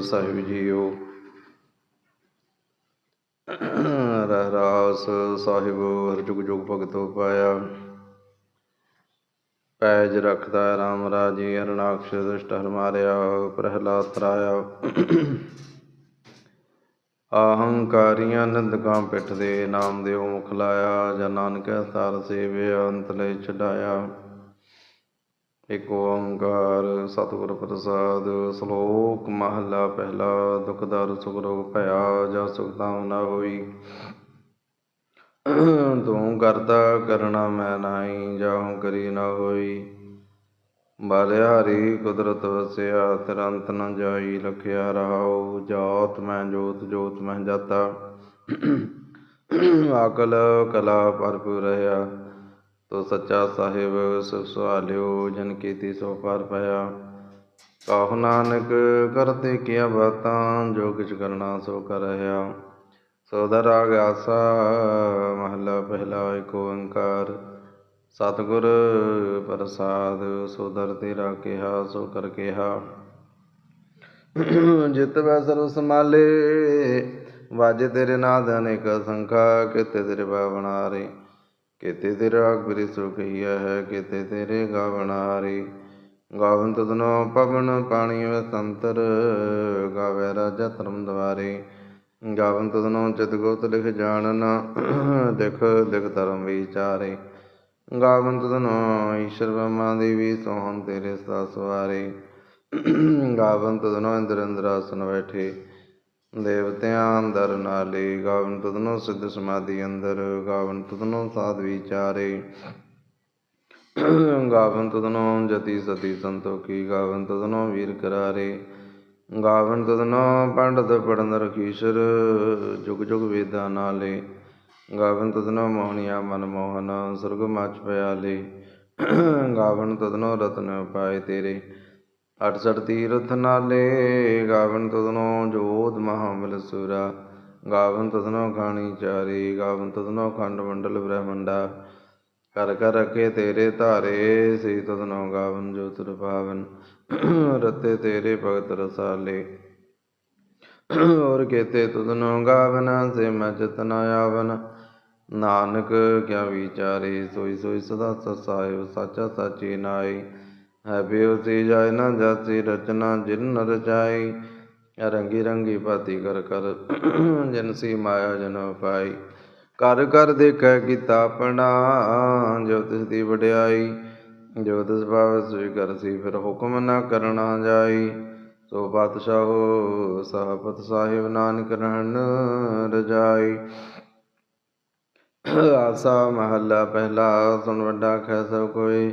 ਸਾਹਿਬ JIO. Rehras Sahib, ਹਰ ਜੁਗ ਜੁਗ ਭਗਤੋ ਪਾਇਆ। ਪੈਜ ਰਖਦਾ ਰਾਮ ਰਾਜੀ ਹਰਨਾਕਸ਼ ਦੁਸ਼ਟ ਹਰ ਮਾਰਿਆ, ਪ੍ਰਹਿਲਾਦ ਤਰਾਇਆ। ਆਹੰਕਾਰੀਆਂ ਨਿੰਦਕਾਂ ਪਿੱਠ ਦੇ ਨਾਮ ਦਿਓ ਮੁਖ ਲਾਇਆ ਜਾਂ ਨਾਨਕ ਸਾਰ ਸੇਵਿਆ, ਅੰਤ ਛਡਾਇਆ। ਇਕ ਓੰਕਾਰ ਸਤਿਗੁਰ ਪ੍ਰਸਾਦ, ਸ਼ਲੋਕ ਮਹਲਾ ਪਹਿਲਾ, ਦੁਖ ਦਰ ਸੁਖ ਰੋਗ ਭਇਆ, ਜਾ ਸੁਖ ਤਾਮ ਨਾ ਹੋਈ। ਤੂੰ ਕਰਤਾ ਕਰਣਾ ਮੈਂ ਨਾਹੀ ਜਾਹੂ ਕਰੀ ਨਾ ਹੋਈ। ਬਾਲਿਆਰੀ ਕੁਦਰਤ ਵਸਿਆ, ਤਰੰਤ ਨ ਜਾਈ ਲਖਿਆ ਰਹਾਉ। ਜੋਤ ਮੈਂ ਜੋਤ ਜੋਤ ਮੈਂ ਜਾਤਾ। ਆਕਲ ਕਲਾ ਭਰਪੂਰ ਰਹਾ ਤੋ ਸੱਚਾ ਸਾਹਿਬ ਸੁਖ ਸੁਹਾਲਿਓ ਜਨ ਕੀਤੀ ਸੋ ਪਰ ਪਾਇਆ। ਕਾਹ ਨਾਨਕ ਕਰਤੇ ਕੀਆ ਬਾਤਾਂ, ਜੋ ਕਿਛ ਕਰਨਾ ਸੋ ਕਰ ਰਹਾ ਸੋਦਰ ਰਾਗ ਆਸਾ, ਮਹਲਾ ਪਹਿਲਾ ਏਕ ਓੰਕਾਰ। ਸਤਿਗੁਰ ਪ੍ਰਸਾਦ ਸੋਦਰ ਤੇਰਾ ਕਿਹਾ, ਸੋ ਕਰ ਕਿਹਾ। ਜਿਤ ਵੈ ਸਰਬ ਸਮਾਲੇ ਵਾਜੇ ਤੇਰੇ ਨਾਦ ਅਨੇਕ ਸੰਖਾ, ਕਿਤੇ ਤੇਰੇ ਬਾਵਣਾਰੇ ਕਿਤੇ ਤੇਰਾ ਗੁਰੀ ਸੋ ਕਹੀਆ ਹੈ, ਕਿਤੇ ਤੇਰੇ ਗਾਵਣਾਰੇ ਗਾਵਨ ਤਦਨੋ ਪਵਨ ਪਾਣੀ ਵਸੰਤਰ, ਗਾਵੇ ਰਾਜਾ ਧਰਮ ਦਵਾਰੇ। ਗਾਵਨ ਤਦਨੋ ਚਿਤ ਗੋਤ ਲਿਖ ਜਾਣਨ ਦਿਖ ਦਿਖ ਧਰਮ ਵਿਚਾਰੇ। ਗਾਵਨ ਤਦਨੋ ਈਸ਼ਰ ਬ੍ਰਹਮਾ ਦੇਵੀ ਸੋਹਣ ਤੇਰੇ ਸਦਾ ਸਵਾਰੇ ਗਾਵਨ ਤਦਨੋ ਇੰਦਰ ਇੰਦਰਾਸਨ ਬੈਠੇ। ਦੇਵਤਿਆਂ ਅੰਦਰ ਨਾਲੇ ਗਾਵਨ ਤਦਨੋ ਸਿੱਧ ਸਮਾਧੀ ਅੰਦਰ, ਗਾਵਨ ਤਦਨੋ ਸਾਧ ਵਿਚਾਰੇ। ਗਾਵਨ ਤਦਨੋ ਜਤੀ ਸਤੀ ਸੰਤੋਖੀ, ਗਾਵਨ ਤਦਨੋ ਵੀਰ ਕਰਾਰੇ। ਗਾਵਨ ਤਦਨੋ ਪੰਡਤ ਪੜਨ ਰਖੀਸ਼ਰ, ਜੁਗ ਜੁਗ ਵੇਦਾਂ ਨਾਲੇ। ਗਾਵਨ ਤਦਨੋ ਮੋਹਣਿਆ ਮਨ ਮੋਹਨ, ਸੁਰਗ ਮਚ ਪਿਆਲੇ। ਗਾਵਨ ਤਦਨੋ ਰਤਨ ਪਾਏ ਤੇਰੇ। ਅਠ ਤੀਰਥ ਨਾਲੇ, ਗਾਵਨ ਤਦਨੋ ਜੋਤ ਮਹਾਮਲ ਸੁਰਾ। ਗਾਵਨ ਤਦਨੋ ਖਾਣੀ ਚਾਰੀ, ਗਾਵਨ ਤਦਨੋ ਖੰਡ ਮੰਡਲ ਬ੍ਰਹਮੰਡਾ। ਕਰ ਕਰ ਰਖੇ ਤੇਰੇ ਧਾਰੇ ਸੇ ਤਦਨੋ ਗਾਵਨ ਜੋ ਤੁਰ ਪਾਵਨ ਰਤੇ ਤੇਰੇ ਭਗਤ ਰਸਾਲੇ। ਔਰ ਕੇਤੇ ਤਦਨੋ ਗਾਵਨ, ਸੇ ਮੈਂ ਚਤਨ ਆਵਨ। ਨਾਨਕ ਕਿਆ ਵਿਚਾਰੇ, ਸੋਈ ਸੋਈ ਸਦਾ ਸਸਾਇ ਸਾਚਾ ਸਾਚੀ ਨਾਈ। ਹੈ ਬਿਉ ਸੇ ਜਾਇ ਨਾ ਜਾਸੀ ਰਚਨਾ ਜਿਨ ਰਚਾਈ। ਰੰਗੀ ਰੰਗੀ ਭਾਤੀ ਕਰ ਕਰ, ਜਨ ਮਾਇਆ ਜਨਮ ਪਾਈ ਕਰ ਕਰ ਦੇਖੈ ਕੀਤਾ ਆਪਣਾ ਜੋ ਤਿਸ ਦੀ ਵਡਿਆਈ। ਜੋ ਤਿਸ ਭਾਵ ਸੋਈ ਕਰਸੀ ਫਿਰ ਹੁਕਮ ਨਾ ਕਰਨਾ ਜਾਈ। ਸੋ ਪਾਤਸ਼ਾਹੋ ਸਹਪਤ ਸਾਹਿਬ ਨਾਨਕ ਰਹਿਣ ਰਜਾਈ। ਆਸਾ ਮਹੱਲਾ ਪਹਿਲਾ, ਸੁਣ ਵੱਡਾ ਖੈ ਸਭ ਕੋਈ।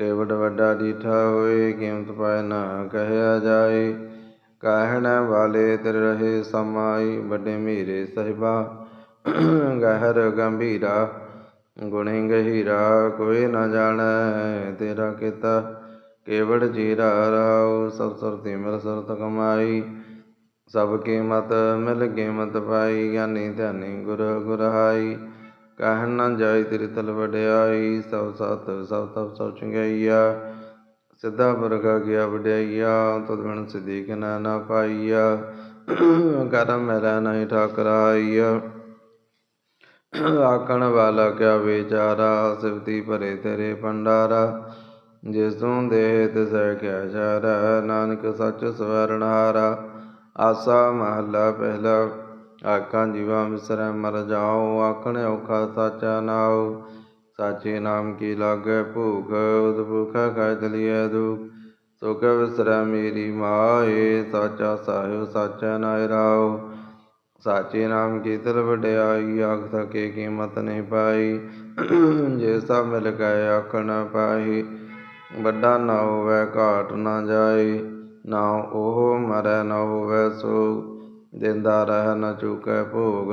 ਕੇਵਡ ਵੱਡਾ ਡੀਠਾ ਹੋਏ, ਕੀਮਤ ਪਾਏ ਨਾ ਕਹਿਆ ਜਾਏ। ਕਹਿਣ ਵਾਲੇ ਤਿਰ ਰਹੇ ਸਮਾਈ, ਵੱਡੇ ਮੀਰੇ ਸਹਿਬਾ। ਗਹਿਰ ਗੰਭੀਰਾ, ਗੁਣੇ ਗਹੀਰਾ, ਕੋਈ ਨਾ ਜਾਣੈ ਤੇਰਾ ਕੀਤਾ। ਕੇਵੜ ਜੀਰਾ ਰਾਉ ਸਭ ਸੁਰਤੀ ਮਿਲ ਸੁਰਤ ਕਮਾਈ। ਸਭ ਕੀਮਤ ਮਿਲ ਕੀਮਤ ਪਾਈ, ਗਿਆਨੀ ਧਿਆਨੀ ਗੁਰ ਗੁਰਹਾਈ। ਕਹਿਣ ਨਾ ਜਾਈ ਤੇਰੀ ਤਲ ਵਡਿਆਈ, ਸਭ ਸਤ ਸਭ ਤਪ ਸਭ ਚੰਗਿਆਈਆ। ਸਿੱਧਾ ਵਰਗਾ ਗਿਆ ਵਡਿਆਈਆ ਤਦ ਬਿਨ ਸਿੱਧੀ ਨਾ ਨਾ ਪਾਈਆ। ਕਰਮ ਮੇਰਾ ਨਹੀਂ ਠਾਕਰਾਈਆ। ਆਕਣ ਵਾਲਾ ਕਿਆ ਵਿਚਾਰਾ ਸਿਵਤੀ ਭਰੇ ਤੇਰੇ ਭੰਡਾਰਾ। ਜਿਸ ਤੋਂ ਦੇ ਤਿਸੈ ਕਿਆ ਚਾਰਾ ਨਾਨਕ ਸੱਚ ਸਵਰਣਹਾਰਾ ਆਸਾ ਮਹੱਲਾ ਪਹਿਲਾ ਆਖਾਂ ਜੀਵਾਂ ਵਿਸਰੈ ਮਰ ਜਾਓ ਆਖਣ ਔਖਾ ਸਾਚਾ ਨਾਉ। ਸਾਚੇ ਨਾਮ ਕੀ ਲਾਗੈ ਭੂਖ ਉਦ ਭੂਖਾ ਖਾਇ ਚਲੀਐ ਦੁਖ। ਸੁਖ ਵਿਸਰੈ ਮੇਰੀ ਮਾਏ, ਸਾਚਾ ਸਾਹਿਬ ਸਾਚਾ ਨਾਇ ਰਾਉ। ਸਾਚੇ ਨਾਮ ਕੀ ਤਲ ਵਡਿਆਈ, ਆਖ ਸਕੇ ਕੀਮਤ ਨਹੀਂ ਪਾਈ। ਜੇ ਸਭ ਮਿਲ ਗਏ ਆਖਣ ਪਾਈ। ਵੱਡਾ ਨਾ ਹੋਵੇ, ਘਾਟ ਨਾ ਜਾਏ ਨਾ ਉਹ ਮਰੈ, ਨਾ ਹੋਵੇ ਸੋ ਦਿੰਦਾ ਰਹਿ ਨ ਚੁਕੈ ਭੋਗ।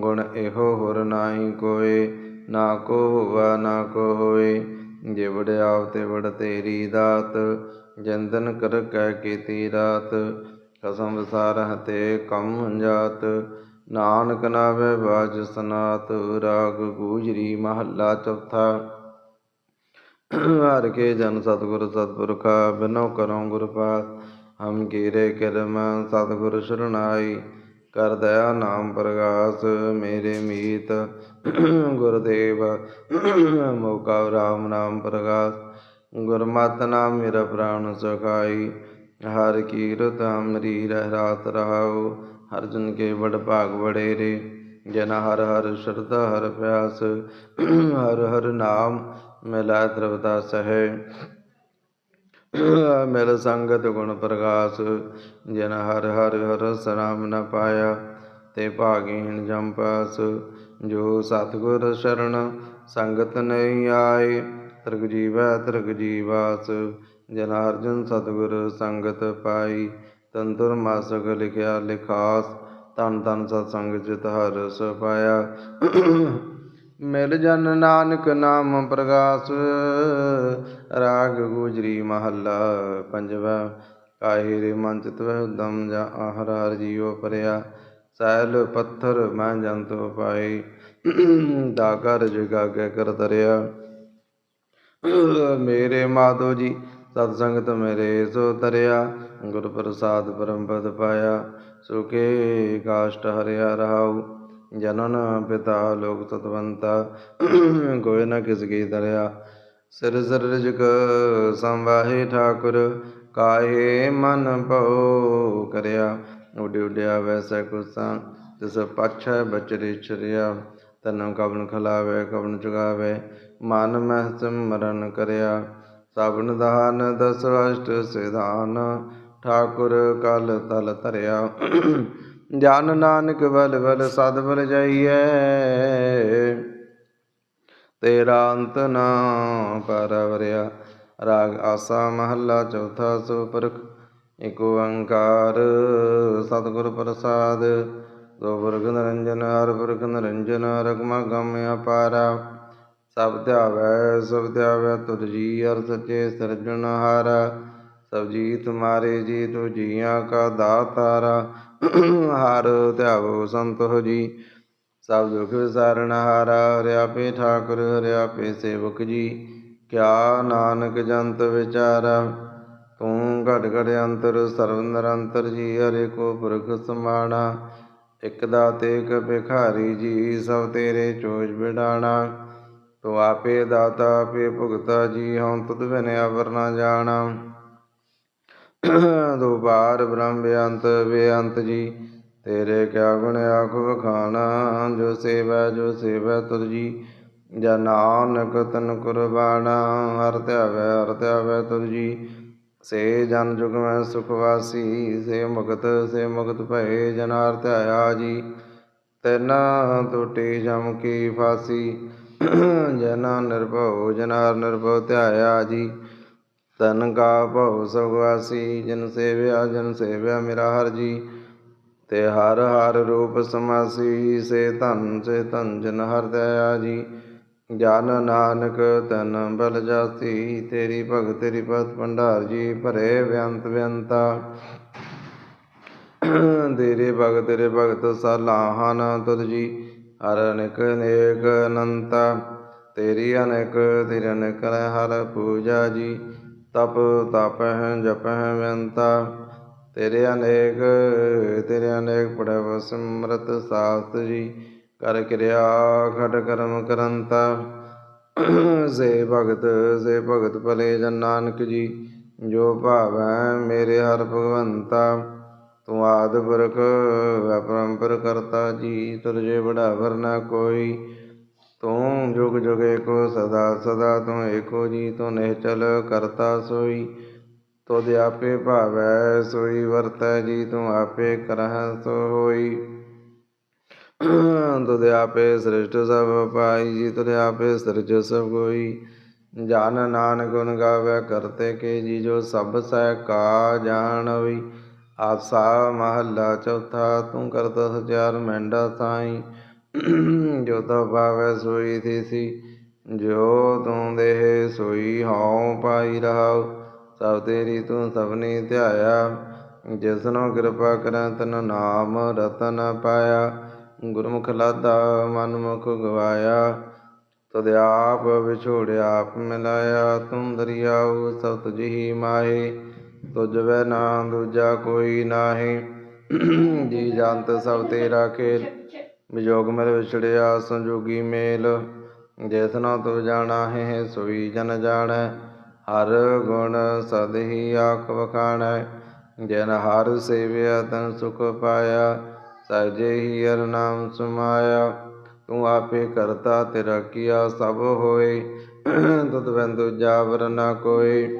ਗੁਣ ਇਹੋ ਹੋਰ ਨਾਹੀ ਕੋਏ, ਨਾ ਕੋ ਹੋਵਾ, ਨਾ ਕੋ ਹੋਏ। ਜੇ ਵਡਿਆਵ ਤੇ ਵਡ ਤੇਰੀ ਦਾਤ, ਜੰਦਨ ਕਰ ਕਹਿ ਕੀਤੀ ਰਾਤ। ਕਸਮ ਵਿਸਾਰਹ ਤੇ ਕਮ ਜਾਤ, ਨਾਨਕ ਨਾਵੇ ਬਾਜ ਸਨਾਤ। ਰਾਗ ਗੂਜਰੀ ਮਹੱਲਾ ਚੌਥਾ। ਹਰ ਕੇ ਜਨ ਸਤਿਗੁਰ ਸਤਪੁਰਖਾ ਬਿਨੋ ਕਰੋ ਗੁਰ ਪਾਸ ਹਮ ਕੀਰੇ ਕਿਰਮ ਸਤਿਗੁਰ ਸ਼ਰਨਾਈ ਕਰ ਦਇਆ ਨਾਮ ਪ੍ਰਗਾਸ, ਮੇਰੇ ਮੀਤ ਗੁਰਦੇਵ, ਮੋਕਾ ਰਾਮ ਨਾਮ ਪ੍ਰਗਾਸ। ਗੁਰਮਤਿ ਨਾਮ ਮੇਰਾ ਪ੍ਰਾਣ ਸਖਾਈ, ਹਰ ਕੀਰਤ ਹਮਰੀ ਰਹਿ ਰਾਤ ਰਹਾਉ, ਹਰ ਕੇ ਬੜ ਭਾਗ ਬੜੇਰੇ ਜਨ ਹਰ ਹਰ ਸ਼ਰਧਾ, ਹਰ ਪਿਆਸ, ਹਰ ਹਰ ਨਾਮ ਮਿਲਾ ਦਰਵਦਾ ਸਹਿ। ਮਿਲ ਸੰਗਤ ਗੁਣ ਪ੍ਰਕਾਸ਼ ਜਿਨ ਹਰ ਹਰ ਹਰ ਸਨਾਮ ਨ ਪਾਇਆ, ਤੇ ਭਾਗੀਨ ਜਮ ਪਾਸ। ਜੋ ਸਤਿਗੁਰ ਸ਼ਰਨ ਸੰਗਤ ਨਹੀਂ ਆਏ, ਤਿਰਗ ਜੀਵੈ ਤਿਰਗ ਜੀਵਾਸ। ਜਨ ਅਰਜਨ ਸਤਿਗੁਰ ਸੰਗਤ ਪਾਈ ਤੰਤੁਰ ਮਾਸਕ ਲਿਖਿਆ ਲਿਖਾਸ। ਤਨ ਤਨ ਸਤ ਸੰਗ ਚਿਤ ਹਰ ਰਸ ਮਿਲ ਜਨ ਨਾਨਕ ਨਾਮ ਪ੍ਰਗਾਸ। ਰਾਗ ਗੁਜਰੀ ਮਹੱਲਾ ਪੰਜਵਾ। ਕਾਹੇ ਰੇ ਮਨ ਚਿਤ ਵਹਿ ਉਦਮ ਜਾ ਆਹਰ ਹਰ ਜੀਉ ਪਰਿਆ। ਸੈਲ ਪੱਥਰ ਮੈਂ ਜੰਤ ਪਾਏ। ਦਾਗਰ ਜਗਾਗੇ ਕਰ ਤਰਿਆ ਮੇਰੇ ਮਾਧੋ ਜੀ, ਸਤ ਸੰਗਤ ਮੇਰੇ ਸੋ ਤਰਿਆ ਗੁਰ ਪ੍ਰਸਾਦ ਪਰਮ ਪਦ ਪਾਇਆ। ਸੁਖੇ ਕਾਸ਼ਟ ਹਰਿਆ ਰਹਾਉ। ਜਨਨ ਪਿਤਾ ਲੋਕ ਤਤਵੰਤਾ, ਕੋਈ ਨਾ ਕਿਸ ਕੀ ਦਰਿਆ। ਸਿਰ ਸਿਰ ਰਜਕ ਸੰਵਾਹੇ ਠਾਕੁਰ, ਕਾਹੇ ਮਨ ਭਉ ਕਰਿਆ। ਉਡਿ ਉਡਿਆ ਵੈਸੈ ਕੁਸਾ, ਤਿਸ ਪਾਛੈ ਬਚਰੇ ਚਰਿਆ ਤਨ ਕਵਨ ਖਲਾਵੇ, ਕਵਨ ਚੁਗਾਵੇ, ਮਨ ਮਹਿ ਸਿਮਰਨ ਕਰਿਆ। ਸਭਨ ਦਾਨ, ਦਸ ਅਸ਼ਟ ਸਿਧਾਨ, ਠਾਕੁਰ ਕਲ ਤਲ ਧਰਿਆ। ਜਨ ਨਾਨਕ ਬਲ ਬਲ ਸਦ ਬਲ ਜਾਈਐ। ਤੇਰਾ ਅੰਤ ਨਾ ਪਰਵਰਿਆ। ਰਾਗ ਆਸਾ ਮਹੱਲਾ ਚੌਥਾ ਸੋ ਪਰਖ ਏਕ ਓੰਕਾਰ ਸਤਿਗੁਰ ਪ੍ਰਸਾਦ। ਦੋ ਵਰਗ ਨਿਰੰਜਨ, ਹਰ ਵਰਗ ਨਿਰੰਜਨ ਰਗਮਾ ਗਮ ਅਪਾਰਾ। ਸਭ ਧਿਆਵੈ ਸਭ ਧਿਆਵੈ ਤੁਧ ਜੀ ਅਰ ਸੱਚੇ ਸਿਰਜਣਹਾਰਾ। ਸਭ ਜੀ ਤੁਮਾਰੇ ਜੀ, ਤੋ ਜੀਆਂ ਕਾ ਦਾਤਾਰਾ। ਹਰ ਧਿਆਵੋ ਸੰਤੋ ਜੀ। ਸਭ ਦੁਖ ਵਿਸਾਰਨ ਹਾਰਾ ਹਰਿਆਪੇ ਠਾਕੁਰ ਹਰਿਆਪੇ ਸੇਵਕ ਜੀ। ਕਿਆ ਨਾਨਕ ਜੰਤ ਵਿਚਾਰਾ, ਤੂੰ ਘਟ ਘਟ ਅੰਤਰ ਸਰਵ ਨਿਰੰਤਰ ਜੀ, ਹਰੇ ਕੋ ਪੁਰਖ ਸਮਾਣਾ। ਇਕ ਦਾਤੇ, ਇਕ ਭਿਖਾਰੀ ਜੀ, ਸਭ ਤੇਰੇ ਚੋਜ ਬਿਡਾਣਾ। ਤੂੰ ਆਪੇ ਦਾਤਾ, ਆਪੇ ਭੁਗਤਾ ਜੀ, ਹਉ ਤੁਧ ਬਿਨ ਅਵਰ ਨਾ ਜਾਣਾ। ਦੋ ਬਾਰ ਬ੍ਰਹਮ ਬੇਅੰਤ ਬੇਅੰਤ ਜੀ, ਤੇਰੇ ਕਿਆ ਗੁਣ ਆਖ ਵਖਾਣਾ ਜੋ ਸੇਵੈ ਜੋ ਸੇਵੈ ਤੁਧ ਜੀ। ਜਾਂ ਨਾਨਕ ਤਨ ਕੁਰਬਾਨਾ, ਹਰ ਧਿਆਵੈ ਹਰ ਧਿਆਵੈ ਤੁਧ ਜੀ। ਸੇ ਜਨ ਜੁਗ ਮੈਂ ਸੁਖ ਵਾਸੀ, ਸੇ ਮੁਕਤ ਸੇ ਮੁਕਤ ਭਏ ਜਨਾਰ ਹਰ ਧਿਆਇਆ ਜੀ। ਤੈਨਾ ਟੁੱਟੀ ਜਮ ਕੀ ਫਾਸੀ, ਜਨਾ ਨਿਰਭਉ, ਜਨਾਰ ਹਰ ਨਿਰਭਉ ਧਿਆਇਆ ਜੀ। ਤਨ ਕਾ ਭਉ ਸੁਗਵਾਸੀ ਜਨ ਸੇਵਿਆ ਜਨ ਸੇਵਿਆ ਮੇਰਾ ਹਰ ਜੀ। ਤੇ ਹਰ ਹਰ ਰੂਪ ਸਮਾਸੀ, ਸੇ ਧਨ ਸੇ ਧਨ ਜਨ ਹਰ ਦਇਆ ਜੀ। ਜਨ ਨਾਨਕ ਤਨ ਬਲ ਜਾਸੀ, ਤੇਰੀ ਭਗਤ, ਤੇਰੀ ਪਤ ਭੰਡਾਰ ਜੀ, ਭਰੇ ਬੇਅੰਤ ਬੇਅੰਤਾ ਤੇਰੇ ਭਗਤ ਤੇਰੇ ਭਗਤ ਸਲਾਹਨ ਤੁਧ ਜੀ। ਹਰ ਅਨੇਕ ਅਨੇਕ ਅਨੰਤਾ, ਤੇਰੀ ਅਨੇਕ ਤੇਰੀ ਅਨੇਕ ਹਰ ਪੂਜਾ ਜੀ। ਤਪ ਤਪਹਿ ਜਪਹਿ ਬੇਅੰਤਾ ਤੇਰੇ ਅਨੇਕ ਤੇਰੇ ਅਨੇਕ ਪੜਵ ਸਿਮਰਤ ਸਾਸਤ ਜੀ, ਕਰ ਕਿਰਿਆ ਖਟ ਕਰਮ ਕਰੰਤਾ। ਸੇ ਭਗਤ ਸੇ ਭਗਤ ਭਲੇ ਜਨ ਨਾਨਕ ਜੀ, ਜੋ ਭਾਵੈ ਮੇਰੇ ਹਰ ਭਗਵੰਤਾ। ਤੂੰ ਆਦ ਪੁਰਖ ਅਪਰੰਪਰ ਕਰਤਾ ਜੀ ਤੁਰਜੇ ਬੜਾ ਵਰਨਾ ਕੋਈ। ਤੂੰ ਜੁਗ ਜੁਗ ਏਕੋ, ਸਦਾ ਸਦਾ ਤੂੰ ਏਕੋ ਜੀ, ਤੂੰ ਨਿਹਚਲ ਕਰਤਾ ਸੋਈ। ਤੁਧ ਆਪੇ ਭਾਵੈ, ਸੋਈ ਵਰਤੈ ਜੀ, ਤੂੰ ਆਪੇ ਕਰਹਿ ਸੋ ਹੋਈ। ਤੁਧ ਆਪੇ ਸ੍ਰਿਸ਼ਟ ਸਭ ਪਾਈ ਜੀ, ਤੁਧ ਆਪੇ ਸਿਰਜ ਸਭ ਕੋਈ ਜਨ ਨਾਨਕ ਗੁਣ ਗਾਵੇ, ਕਰਤੇ ਕੇ ਜੀ, ਜੋ ਸਭ ਸਹਿ ਕਾ ਜਾਣਵੀ ਆਸਾ ਮਹੱਲਾ ਚੌਥਾ, ਤੂੰ ਕਰਤਾ ਸਚਿਆਰ ਮੈਂਡਾ ਸਾਈ। ਜੋ ਤਾ ਭਾਵੈ ਸੋਈ ਥੀਸੀ, ਜੋ ਤੂੰ ਦੇਹ ਸੋਈ ਹਉ ਪਾਈ ਰਹਾਉ, ਸਭ ਤੇਰੀ ਤੂੰ ਸਭਨੀ ਧਿਆਇਆ, ਜਿਸਨੋ ਕਿਰਪਾ ਕਰੈ ਤਨ ਨਾਮ ਰਤਨ ਪਾਇਆ, ਗੁਰਮੁਖ ਲਾਦਾ ਮਨ ਮੁਖ ਗਵਾਇਆ, ਤਦ ਆਪ ਵਿਛੋੜਿਆ ਆਪ ਮਿਲਾਇਆ, ਤੂੰ ਦਰਿਆਉ ਸਭ ਤੁਝੀ ਮਾਹੇ ਤੁਝ ਵੈ ਨਾ ਦੂਜਾ ਕੋਈ ਨਾਹੀ, ਜੀ ਜੰਤ ਸਭ ਤੇਰਾ ਖੇਲ ਵਿਜੋਗ ਮਿਲ ਵਿਛੜਿਆ ਸੰਜੋਗੀ ਮੇਲ, ਜਿਸ ਨਾ ਤੂੰ ਜਾਣਾ ਹੈ, ਸੋਈ ਜਨ ਜਾਣੈ। ਹਰ ਗੁਣ ਸਦ ਹੀ ਆਖ ਵਖਾਣੈ, ਜਨ ਹਰ ਸੇਵਿਆ ਤਨ ਸੁਖ ਪਾਇਆ ਸਹਿਜੇ ਹੀ ਹਰ ਨਾਮ ਸੁਮਾਇਆ। ਤੂੰ ਆਪੇ ਕਰਤਾ ਤੇਰਾ ਕੀਆ ਸਭ ਹੋਏ ਤੁਧ ਬਿਨ ਦੂਜਾ ਵਰ ਨਾ ਕੋਈ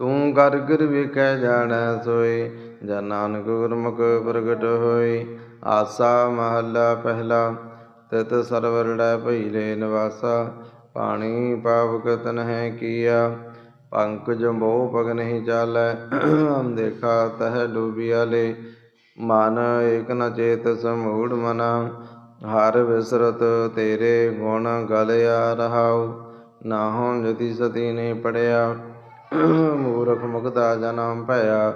ਤੂੰ ਕਰ ਗਿਰ ਵੇਖੈ ਜਾਣੈ ਸੋਈ ਜਨ ਨਾਨਕ ਗੁਰਮੁਖ ਪ੍ਰਗਟ ਹੋਏ। ਆਸਾ ਮਹੱਲਾ ਪਹਿਲਾ, ਤਿਤ ਸਰਵਰੜੈ ਭਈਲੇ ਨਿਵਾਸਾ, ਪਾਣੀ ਪਾਵਕ ਹੈ ਕੀਆ, ਪੰਕਜ ਮੋਹ ਪਗ ਨਹੀਂ ਚਾਲੈ ਹਮ ਦੇਖਾ ਤਹ ਡੂਬਿਆ ਲੇ, ਮਨ ਏਕ ਨ ਚੇਤ ਸਮੂੜ ਮਨਾ, ਹਰ ਵਿਸਰਤ ਤੇਰੇ ਗੁਣ ਗਲਿਆ ਰਹਾਉ, ਨਾਹੋ ਜਤੀ ਸਤੀ ਨੇ ਪੜਿਆ ਮੂਰਖ ਮੁਗਦਾ ਜਨਮ ਭਇਆ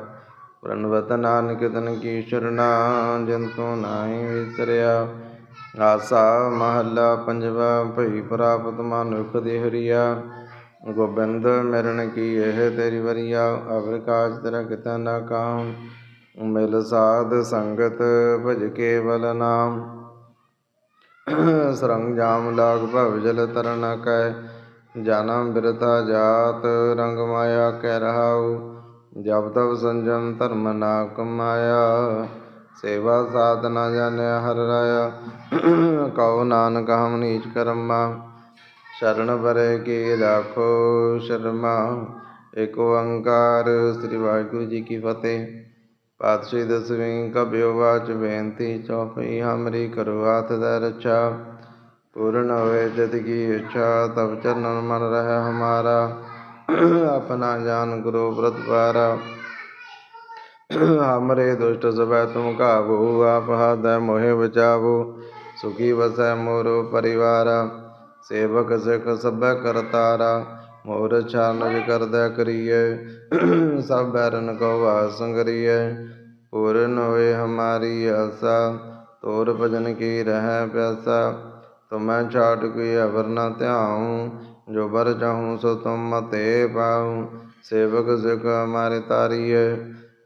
ਪ੍ਰਣਵਤ ਨਾਨਕ ਤਨ ਕੀ ਸ਼ਰਣਾ ਜੰਤੂ ਨਾਹੀ ਵਿਸਰਿਆ। ਆਸਾ ਮਹੱਲਾ ਪੰਜਵਾ, ਭਈ ਪ੍ਰਾਪਤ ਮਨੁਖ ਦੇ ਹਰੀਆ। ਗੋਬਿੰਦ ਮਿਲਣ ਕੀ ਇਹ ਤੇਰੀ ਵਰੀਆ? ਅਵਰ ਕਾਜ ਤੇਰਾ ਕਿਤਾ ਨਾ ਕਾਮ ਮਿਲ ਸਾਧ ਸੰਗਤ ਭਜ ਕੇਵਲ ਨਾਮ। ਸਰੰਗ ਜਾਮ ਲਾਗ ਭਵ ਜਲ ਤਰਨ ਕੈ। ਜਨਮ ਬਿਰਤਾ ਜਾਤ ਰੰਗ ਮਾਇਆ ਕਹਿ ਰਹਾਉ। ਜਪ ਤਪ ਸੰਜਮ ਧਰਮ ਨਾ ਕਮਾਇਆ ਸੇਵਾ ਸਾਧਨਾ ਜਾਣਿਆ ਹਰ ਰਾਇਆ। ਕਉ ਨਾਨਕ ਹਮ ਨੀਚ ਕਰਮਾ, ਸ਼ਰਨ ਬਰੇ ਕੀ ਰਾਖੋ ਸ਼ਰਮਾ। ਏਕ ਓੰਕਾਰ ਸ੍ਰੀ ਵਾਹਿਗੁਰੂ ਜੀ ਕੀ ਫਤਿਹ। ਪਾਤਸ਼ਾਹ ਦਸਵੇਂ ਕਬਿਉ ਵਾਚ ਬੇਨਤੀ ਚੌਪਈ, ਹਮਰੀ ਕਰੋ ਹੱਥ ਦਾ ਰਛਾ। ਪੂਰਨ ਹੋਏ ਜਦ ਕੀ ਇੱਛਾ, ਤਬ ਚਰਨ ਮਨ ਰਹਿ ਹਮਾਰਾ। अपना जान गुरु व्रत पारा हमरे दुष्ट सब तुम काबू आप हाथ मोहे बचावो सुखी बसै मोरो परिवारा सेवक सिख सब करतारा मोर छानज कर दे करिए सब बैरन को वास करिए पूर्ण होए हमारी आशा तोर भजन की रह प्यासा ਤੁਮੈ ਛਾਟ ਕੋਈ ਅਵਰ ਨ ਧਿਆਉ ਜੋ ਬਰ ਚਾਹੂੰ ਸੋ ਤੁਮ ਮਤੇ ਪਾਉ ਸੇਵਕ ਸਿਖ ਹਮਾਰੇ ਤਾਰੀਏ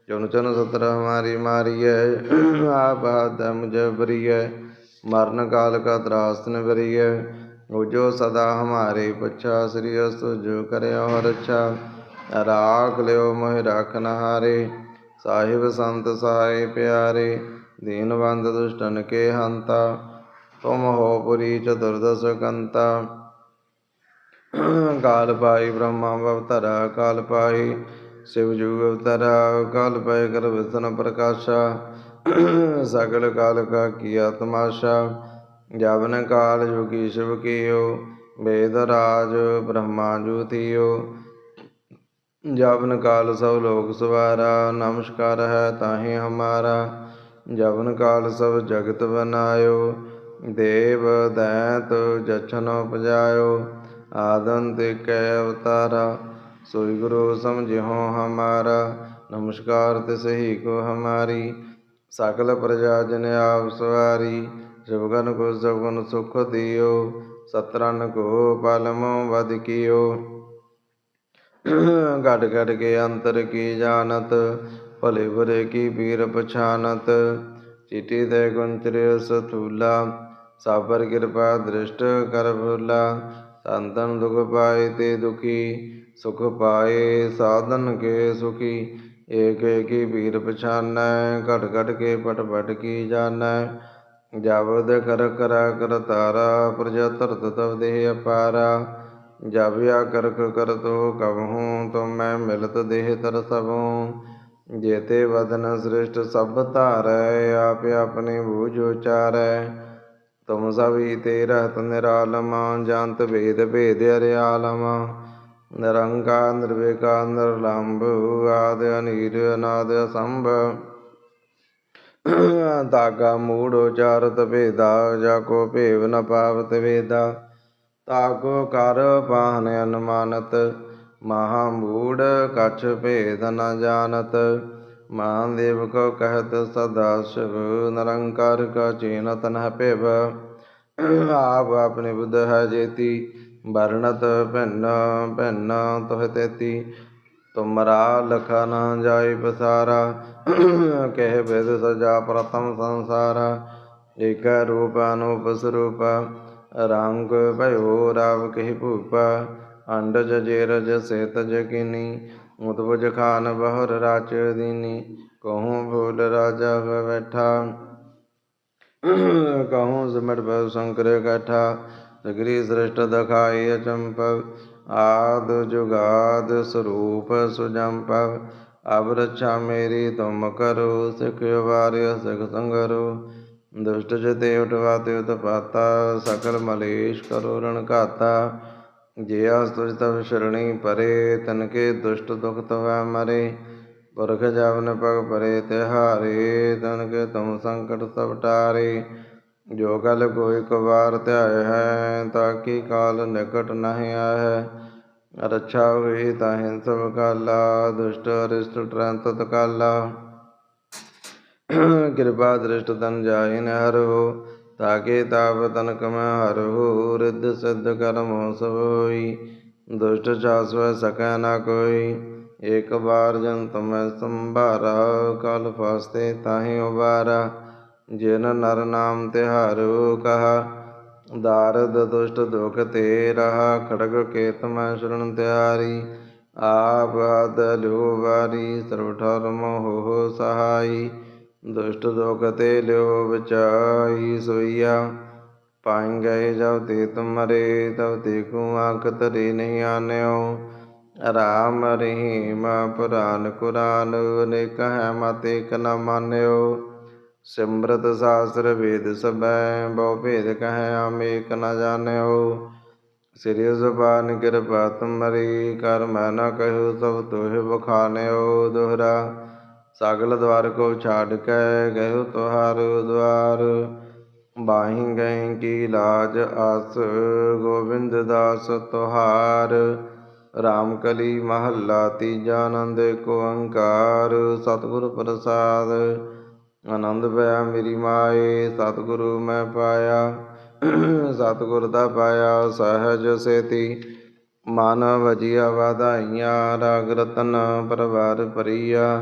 ਚੁਨ ਚੁਨ ਸਤਰ ਹਮਾਰੀ ਮਾਰੀਏ ਆਪ ਹਾਥ ਮਰਨ ਕਾਲ ਕਾ ਤਰਾਸ ਨ ਬਰੀਏ ਉਹ ਜੋ ਸਦਾ ਹਮਾਰੇ ਪਛਾ, ਸ੍ਰੀ ਅਸਤੁ ਜੋ ਕਰਿਓ ਰੱਛਾ, ਰਾਖ ਲਿਓ ਮੋਹਿ ਰਾਖਨ ਹਾਰੇ ਸਾਹਿਬ ਸੰਤ ਸਹਾਇ ਪਿਆਰੇ ਦੀਨਵੰਦ ਦੁਸ਼ਟਨ ਕੇ ਹੰਤਾ, ਤੁਮ ਹੋ ਪੁਰੀ ਚਤੁਰਦਸ ਕੰਤਾ ਕਾਲ ਪਾਈ ਬ੍ਰਹਮਾ ਅਵਤਾਰਾ ਕਾਲ ਪਾਈ ਸਿਵ ਜੂ ਅਵਤਾਰਾ ਕਾਲ ਪਾਈ ਕਰ ਵਿਸ਼ਨ ਪ੍ਰਕਾਸ਼ਾ, ਸਗਲ ਕਾਲ ਕਾ ਕੀਆ ਤਮਾਸ਼ਾ ਜਵਨ ਕਾਲ ਜੋਗੀ ਸ਼ਿਵ ਕੀਓ, ਵੇਦ ਰਾਜ ਬ੍ਰਹਮਾ ਜੋਤੀਓ ਜਵਨ ਕਾਲ ਸਭ ਲੋਕ ਸਵਾਰਾ, ਨਮਸਕਾਰ ਹੈ ਤਾਹੀ ਹਮਾਰਾ ਜਵਨ ਕਾਲ ਸਭ ਜਗਤ ਬਨਾਇਓ, ਦੇਵ ਦੈਤ ਜਛਨ ਉਪਜਾਇਓ उपजायो आदंत कै अवतारा सोई गुरु समझिहो हमारा नमस्कार तिसही को हमारी सकल प्रजा जन आप सवारी शिवगन को सगुन सुख दियो सतरन को पालमो वध कियो घट घट के अंतर की जानत भले बुरे की पीर पछानत चिटी दे गुंचर सतूला सापर कृपा दृष्ट कर ਤਨ ਤਨ ਦੁਖ ਪਾਏ ਤੇ ਦੁਖੀ, ਸੁਖ ਪਾਏ ਸਾਧਨ ਕੇ ਸੁਖੀ। ਏਕ ਏਕੀ ਵੀਰ ਪਛਾਨੈ, ਘਟ ਘਟ ਕੇ ਪਟ ਪਟ ਕੀ ਜਾਣੈ। ਜਬਦ ਕਰ ਕਰਾ ਕਰ ਤਾਰਾ ਪ੍ਰਜਾ ਤਰਤ ਤਵ ਦੇਹ ਅਪਾਰਾ। ਜਬ ਆ ਕਰ ਤੋ ਕਬਹੂ ਤੁਮ ਮੈਂ ਮਿਲਤ ਦੇਹ ਤਰ ਸਭੂ। ਜੇਤੇ ਵਦਨ ਸ੍ਰਿਸ਼ਟ ਸਭ ਧਾਰੈ, ਆਪੇ ਆਪਣੇ ਬੂਝ ਉਚਾਰੈ। ਤੁਮ ਸਭੀ ਤੇ ਰਹਤ ਨਿਰਾਲਮ, ਜੰਤ ਭੇਦ ਭੇਦ ਅਰਿਆਲਮ। ਨਿਰੰਕਾਰ, ਨਿਰਵਿਕਾਰ, ਨਿਰਲੰਭ, ਆਦ ਅਨੀਰ, ਅਨਾਦ ਅਸੰਭ। ਤਾਗਾ ਮੂੜ, ਉਚਾਰਤ, ਭੇਦਾ, ਜਾ ਕੋ ਭੇਵ ਨ ਪਾਵਤ ਵੇਦਾ। ਤਾਕੋ ਕਰ ਪਾਹਨ ਅਨੁਮਾਨਤ, ਮਹਾ ਮੂੜ, ਕਛ, ਭੇਦ ਨ ਜਾਣਤ। ਮਹਾਦੇਵ ਕੋ ਕਹਿਤ ਸਦਾ ਸ਼ਿਵ, ਨਿਰੰਕਾਰ ਕਾ ਚੀਨ ਤਨ ਭੇਵ। ਆਪ ਆਪਣੇ ਬੁੱਧ ਹੈ ਜੇਤੀ, ਵਰਣਤ ਭਿੰਨ ਭਿੰਨ ਤੁਹ ਤੇਤੀ। ਤੁਮਰਾ ਲਖਾ ਨ ਜਾਈ ਪਸਾਰਾ, ਕਹਿ ਬਿਦ ਸਜਾ ਪ੍ਰਥਮ ਸੰਸਾਰਾ। ਏਕ ਰੂਪ ਅਨੂਪ ਸਰੂਪ, ਰੰਗ ਭਇਓ ਰਾਵ ਕਹਿ ਭੂਪ। ਅੰਡਜ ਜੇਰਜ ਸੇਤ ਜਕਿਨੀ ਉਤਪੁਜ ਖਾਨ ਬਹੁਰ ਰਾਚ ਦੀਨੀ, ਕਹੂੰ ਭੂਲ ਰਾਜਾ ਬੈਠਾ। ਕਹੂੰ ਸਿਮਟ ਪਉ ਸ਼ੰਕਰ ਇਕੱਠਾ ਸਗਰੀ ਸ੍ਰਿਸ਼ਟ ਦਖਾਈ ਅਚੰਪਵ ਆਦ ਜੁਗਾਦ ਸਰੂਪ ਸੁਜੰਪਵ ਅਬ ਰੱਛਾ ਮੇਰੀ ਤੁਮ ਕਰੋ, ਸਿਖ ਵਾਰਿਆ ਸਿਖ ਸੰਗਰੋ। ਦੁਸ਼ਟ ਜਤੇ ਉਠਵਾਤੇ ਉਤਪਾਤਾ, ਸਕਲ ਮਲੇਸ਼ ਕਰੋ ਰਣ ਘਾਤਾ। ਜੇ ਆਸ ਤੁਜ ਤਵ ਸ਼ਰਣੀ ਪਰੇ ਤਨ ਕੇ ਦੁਸ਼ਟ ਦੁਖ ਤਵੈ ਮਰੇ ਪੁਰਖ ਜਵਨ ਪਗ ਪਰੇ ਤਿਹਾਰੇ ਤਨ ਕੇ ਤੁਮ ਸੰਕਟ ਸਭ ਟਾਰੇ ਜੋ ਕਲ ਕੋਈ ਕਵਾਰ ਧਿਆਇ ਹੈ ਤਾਕੀ ਕਾਲ ਨਿਕਟ ਨਹਿ ਆਹੈ ਰੱਛਾ ਹੋਈ ਤਾਹਿ ਸਭ ਕਾਲਾ ਦੁਸ਼ਟ ਅਰਿਸ਼ਟ ਟਰੰਤ ਤਕਾਲਾ ਕਿਰਪਾ ਦ੍ਰਿਸ਼ਟ ਤਨ ਜਾਇ ਨ ਹਰੋ ਤਾਕੇ ਤਾਪ ਤਨ ਕਮ ਹਰੋ ਰਿੱਧ ਸਿੱਧ ਕਰਮ ਸਭ ਹੋਈ ਦੁਸ਼ਟ ਚਾਸਵ ਸਕੈ ਨ ਕੋਈ, ਏਕ ਬਾਰ ਜਨ ਤੁਮੈ ਸੰਭਾਰਾ, ਕਲ ਫਾਸਤੇ ਤਾਹੀ ਉਬਾਰਾ। ਜਿਨ ਨਰ ਨਾਮ ਤਿਹਾਰੋ ਕਹਾ, ਦਾਰਦ ਦੁਸ਼ਟ ਦੁਖ ਤੇ ਰਹਾ। ਖੜਗ ਕੇਤ ਮੈਂ ਸ਼ਰਨ ਤਿਆਰੀ, ਆਪ ਹਦ ਲਿਓ ਵਾਰੀ ਸਰਬ ਠਰ ਮੋਹ ਸਹਾਈ। ਦੁਸ਼ਟ ਦੁਖ ਤੇ ਲਿਓ ਬਚਾਈ ਸੋਈਆ। ਪਾਇ ਗਏ ਜਬ ਤੇ ਤੁਮਰੇ ਤਬ ਦੇਖੂ ਆਖ ਤਰੇ ਨਹੀਂ ਆਨਿਓ। ਰਾਮ ਰਹੀਮ ਪੁਰਾਨ ਕੁਰਾਨ, ਅਨੇਕ ਹੈ ਮਤ ਏਕ ਨ ਮਾਨਿਓ। ਸਿਮਰਤ ਸਾਸਤਰ ਵੇਦ ਸਭੈ, ਬਹੁ ਭੇਦ ਕਹੈ ਆਮ ਨ ਜਾਣਿਓ। ਸ੍ਰੀ ਜ਼ਬਾਨ ਕਿਰਪਾ ਤੁਮਰੀ ਕਰ ਮੈਂ ਨ ਕਹਿਓ ਸਭ ਤੋਹਿ ਬਖਾਨਿਓ ਦੁਹਰਾ। ਸਗਲ ਦਵਾਰ ਕੋ ਛਾੜ ਕੇ ਗਇਓ ਤੁਹਾਰ ਦਵਾਰ ਬਾਹੀਂ ਗਏ ਕੀ ਲਾਜ ਆਸ ਗੋਬਿੰਦ ਦਾਸ ਤੁਹਾਰ। ਰਾਮ ਕਲੀ ਮਹੱਲਾ ਤੀਜਾ ਆਨੰਦ ਕੋ ਓੰਕਾਰ ਸਤਿਗੁਰ ਪ੍ਰਸਾਦ, ਆਨੰਦ ਪਿਆ ਮੇਰੀ ਮਾਏ, ਸਤਿਗੁਰੂ ਮੈਂ ਪਾਇਆ। ਸਤਿਗੁਰ ਦਾ ਪਾਇਆ ਸਹਿਜ ਸੇਤੀ। ਮਨ ਵਜੀਆ ਵਧਾਈਆਂ, ਰਾਗ ਰਤਨ ਪਰਵਾਰ ਪਰੀਆ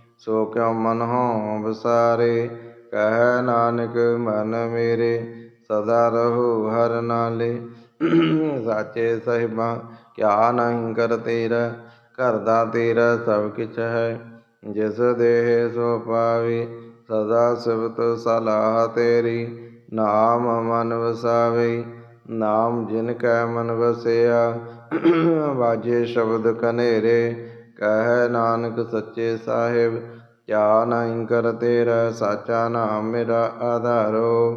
ਸੋ ਕਿਉ ਮਨ ਹੋ ਵਿਸਾਰੇ ਕਹਿ ਨਾਨਕ ਮਨ ਮੇਰੇ, ਸਦਾ ਰਹੋ ਹਰ ਨਾਲੇ। ਸਾਚੇ ਸਹਿਬਾ, ਕਿਆ ਨਹੀਂ ਕਰ ਤੇਰਾ, ਘਰ ਦਾ ਤੇਰਾ ਸਭ ਕਿਛ ਹੈ। ਜਿਸ ਦੇਹ ਸੋ ਪਾਵੀ, ਸਦਾ ਸਿਵਤ ਸਲਾਹ ਤੇਰੀ। ਨਾਮ ਮਨ ਵਸਾਵੇ, ਨਾਮ ਜਿਨ ਕੈ ਮਨ ਵਸਿਆ। ਵਾਜੇ ਸ਼ਬਦ ਕਨੇਰੇ, ਕਹਿ ਨਾਨਕ ਸੱਚੇ ਸਾਹਿਬ ਕਿਆ ਨਹੀਂ ਕਰ ਤੇਰਾ, ਸਾਚਾ ਨਾਮ ਮੇਰਾ ਆਧਾਰੋ।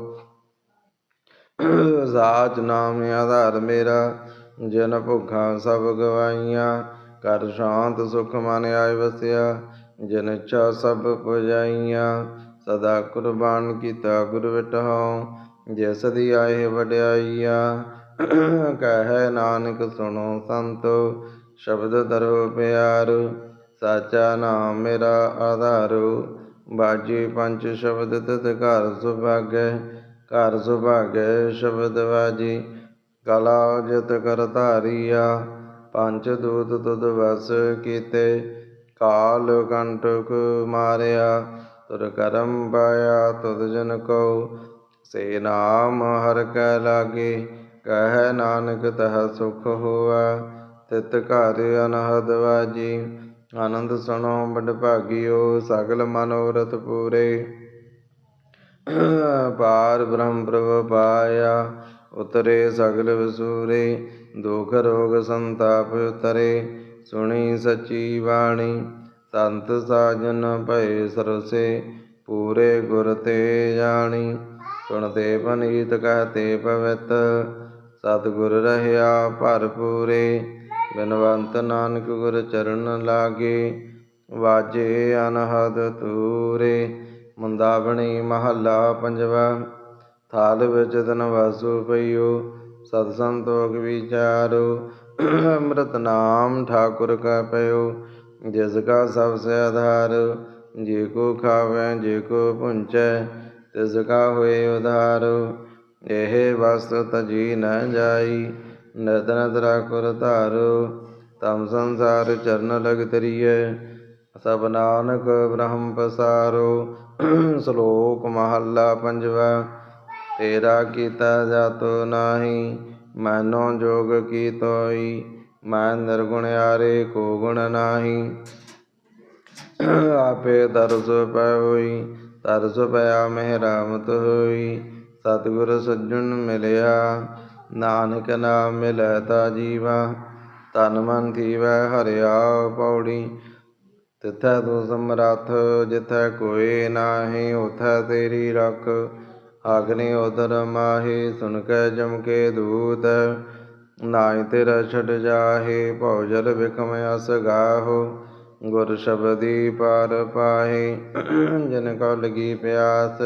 ਸਾਚ ਨਾਮ ਆਧਾਰ ਮੇਰਾ, ਜਨ ਭੁੱਖਾਂ ਸਭ ਗਵਾਈਆਂ। ਕਰ ਸ਼ਾਂਤ ਸੁਖ ਮਨ ਆਇ ਵਸਿਆ, ਜਨ ਇੱਛਾ ਸਭ ਪੁਜਾਈਆਂ। ਸਦਾ ਕੁਰਬਾਨ ਕੀਤਾ ਗੁਰ ਵਿਟਹੁ ਜਿਸ ਦੀ ਆਏ ਵਡਿਆਈਆ। ਕਹਿ ਨਾਨਕ ਸੁਣੋ ਸੰਤੋ, ਸ਼ਬਦ ਧਰੋ ਪਿਆਰ। ਸਾਚਾ ਨਾਮ ਮੇਰਾ ਆਧਾਰੋ। ਬਾਜੀ ਪੰਜ ਸ਼ਬਦ ਤਿਤ ਘਰ ਸੁਭਾਗੈ ਘਰ ਸੁਭਾਗੈ ਸ਼ਬਦ ਬਾਜੀ। ਕਲਾ ਜਿਤ ਕਰ ਧਾਰੀਆ, ਪੰਜ ਦੂਤ ਤੁਧ ਵਸ ਕੀਤੇ। ਕਾਲ ਕੰਟਕ ਮਾਰਿਆ, ਤੁਰ ਕਰਮ ਪਾਇਆ ਤੁਧ ਜਨ ਕੋ ਸੇ ਨਾਮ ਹਰ ਕੈ ਲਾਗੇ, ਕਹਿ ਨਾਨਕ ਤਹ ਸੁਖ ਹੋਆ। ਤਿਤ ਘਰ ਅਨਹਦ ਵਾਜੀ ਆਨੰਦ ਸੁਣੋ ਬੜ ਭਾਗਿਓ, ਸਗਲ ਮਨੋਰਥ ਪੂਰੇ। ਪਾਰ ਬ੍ਰਹਮ ਪ੍ਰਭ ਪਾਇਆ, ਉਤਰੇ ਸਗਲ ਵਸੂਰੇ। ਦੁਖ ਰੋਗ ਸੰਤਾਪ ਉਤਰੇ, ਸੁਣੀ ਸਚੀ ਬਾਣੀ। ਸੰਤ ਸਾਜਨ ਭਏ ਸਰਸੇ, ਪੂਰੇ ਗੁਰ ਤੇ ਜਾਣੀ। ਸੁਣਤੇ ਪਨੀਤ ਕਹਤੇ ਪਵਿੱਤ, ਸਤਿਗੁਰ ਰਹਿਆ ਭਰਪੂਰੇ। ਬਿਨਵੰਤ ਨਾਨਕ ਗੁਰ ਚਰਨ ਲਾਗੇ, ਵਾਜੇ ਅਨਹਦ ਤੂਰੇ, ਮੁੰਦਾਵਣੀ ਮਹੱਲਾ ਪੰਜਵਾ, ਥਾਲ ਵਿੱਚ ਤਨ ਵਾਸੂ ਪਈਓ, ਸਤ ਸੰਤੋਖ ਵਿਚਾਰੋ, ਅੰਮ੍ਰਿਤ ਨਾਮ ਠਾਕੁਰ ਕਾ ਪਇਓ, ਜਿਸ ਕਾ ਸਭ ਸੇ ਆਧਾਰ, ਜੇ ਕੋ ਖਾਵੇ, ਜੇ ਕੋ ਪੁੰਚੈ, ਤਿਸ ਕਾ ਹੋਏ ਉਧਾਰ, ਇਹ ਵਸਤੁ ਤਜੀ ਨ ਜਾਈ ਨਦ ਨਦ ਰਾਖੁਰ ਧਾਰੋ, ਤਮ ਸੰਸਾਰ ਚਰਨ ਲਗ ਤਰੀਏ ਸਭ ਨਾਨਕ ਬ੍ਰਹਮ ਪਸਾਰੋ। ਸ਼ਲੋਕ ਮਹੱਲਾ ਪੰਜਵਾ, ਤੇਰਾ ਕੀਤਾ ਜਾਤੋ ਨਾਹੀ, ਮੈਨੋ ਜੋਗ ਕੀ ਤੋਈ ਮੈਂ ਨਿਰਗੁਣ ਨਿਰਗੁਣਿਆਰੇ ਕੋ ਗੁਣ ਨਾਹੀ। ਆਪੇ ਦਰਸ ਪੈ ਹੋਈ, ਤਰਸ ਪਿਆ ਮਹਿਰਾਮਤ ਹੋਈ, ਸਤਿਗੁਰ ਸੱਜਣ ਮਿਲਿਆ। ਨਾਨਕ ਨਾਮ ਮਿਲੈ ਤਾ ਜੀਵਾ ਤਨ ਮਨ ਥੀਵੈ ਹਰਿਆ ਪੌੜੀ। ਤਿਥੈ ਤੂੰ ਸਮਰੱਥ, ਜਿਥੈ ਕੋਈ ਨਾਹੀ, ਉਥੈ ਤੇਰੀ ਰਖ। ਆਗਨੀ ਉਦਰ ਮਾਹੀ, ਸੁਨ ਕੈ ਜਮ ਕੇ ਦੂਤ। ਨਾਇ ਤੇਰਾ ਛੱਡ ਜਾਹੇ ਭਉ ਜਲ ਵਿਖਮ ਅਸ ਗਾਹੋ। ਗੁਰ ਸ਼ਬਦੀ ਪਾਰ ਪਾਹੇ, ਜਨ ਕੋ ਲਗੀ ਪਿਆਸ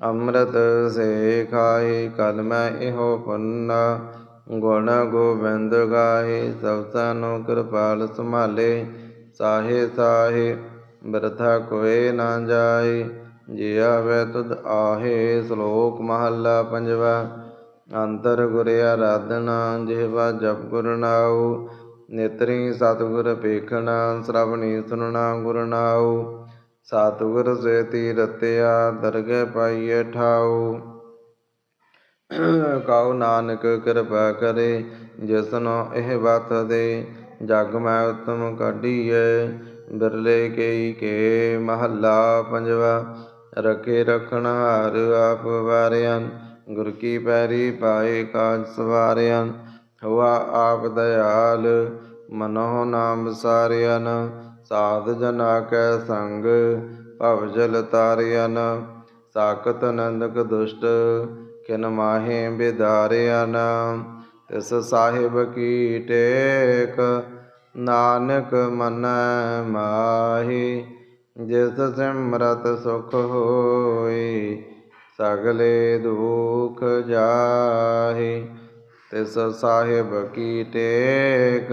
ਅੰਮ੍ਰਿਤ ਸੇ ਖਾਏ ਕਲ ਮੈਂ ਇਹੋ ਪੁੰਨਾ। ਗੁਣ ਗੋਬਿੰਦ ਗਾਹੀ ਸਭ ਸਾਨੂੰ ਕਿਰਪਾਲ ਸੰਭਾਲੇ। ਸਾਹੇ ਸਾਹੇ, ਬਿਰਥਾ ਕੋਏ ਨਾ ਜਾਏ। ਜੇ ਆਵੇ ਤੁਧ ਆਹੇ, ਸ਼ਲੋਕ ਮਹੱਲਾ ਪੰਜਵਾ। ਅੰਤਰ ਗੁਰ ਆਰਾਧਨਾ ਜਿਹਵਾ ਜਪ ਗੁਰ ਨਾਉ। ਨੇਤਰੀ ਸਤਿਗੁਰ ਪੇਖਣਾ ਸ੍ਰਵਣੀ ਸੁਨਣਾ ਗੁਰਨਾਉ ਸਤਿਗੁਰ ਸੇਤੀ ਰਤਿਆ ਦਰਗਹਿ ਪਾਈਐ ਠਾਉ। ਕਉ ਨਾਨਕ ਕਿਰਪਾ ਕਰੇ ਜਿਸਨੋ ਇਹ ਬਤ ਦੇ, ਜਗ ਮੈਂ ਉਤਮ ਕਾਢੀਐ। ਬਿਰਲੇ ਕੇਈ ਕੇ ਮਹੱਲਾ ਪੰਜਵਾ, ਰਖੇ ਰਖਣ ਹਾਰ ਆਪ ਵਾਰਿਆਂ, ਗੁਰ ਕੀ ਪੈਰੀ ਪਾਏ ਕਾਜ ਸਵਾਰਿਆਂ। ਹੋਆ ਆਪ ਦਇਆਲ ਮਨੋ ਨਾਮ ਸਾਰਿਆਂ। ਸਾਧ ਜਨਾ ਕੈ ਸੰਗ, ਭਵ ਜਲ ਤਾਰਿਆਨ ਸ਼ਾਕਤ ਨੰਦਕ ਦੁਸ਼ਟ, ਕਿਨ ਮਾਹੇ ਬਿਦਾਰਿਆਂ ਤਿਸ ਸਾਹਿਬ ਕੀ ਟੇਕ, ਨਾਨਕ ਮਨ ਮਾਹੀ, ਜਿਸ ਸਿਮਰਤ ਸੁਖ ਹੋਈ, ਸਗਲੇ ਦੁਖ ਜਾਹੀ। ਤਿਸ ਸਾਹਿਬ ਕੀ ਟੇਕ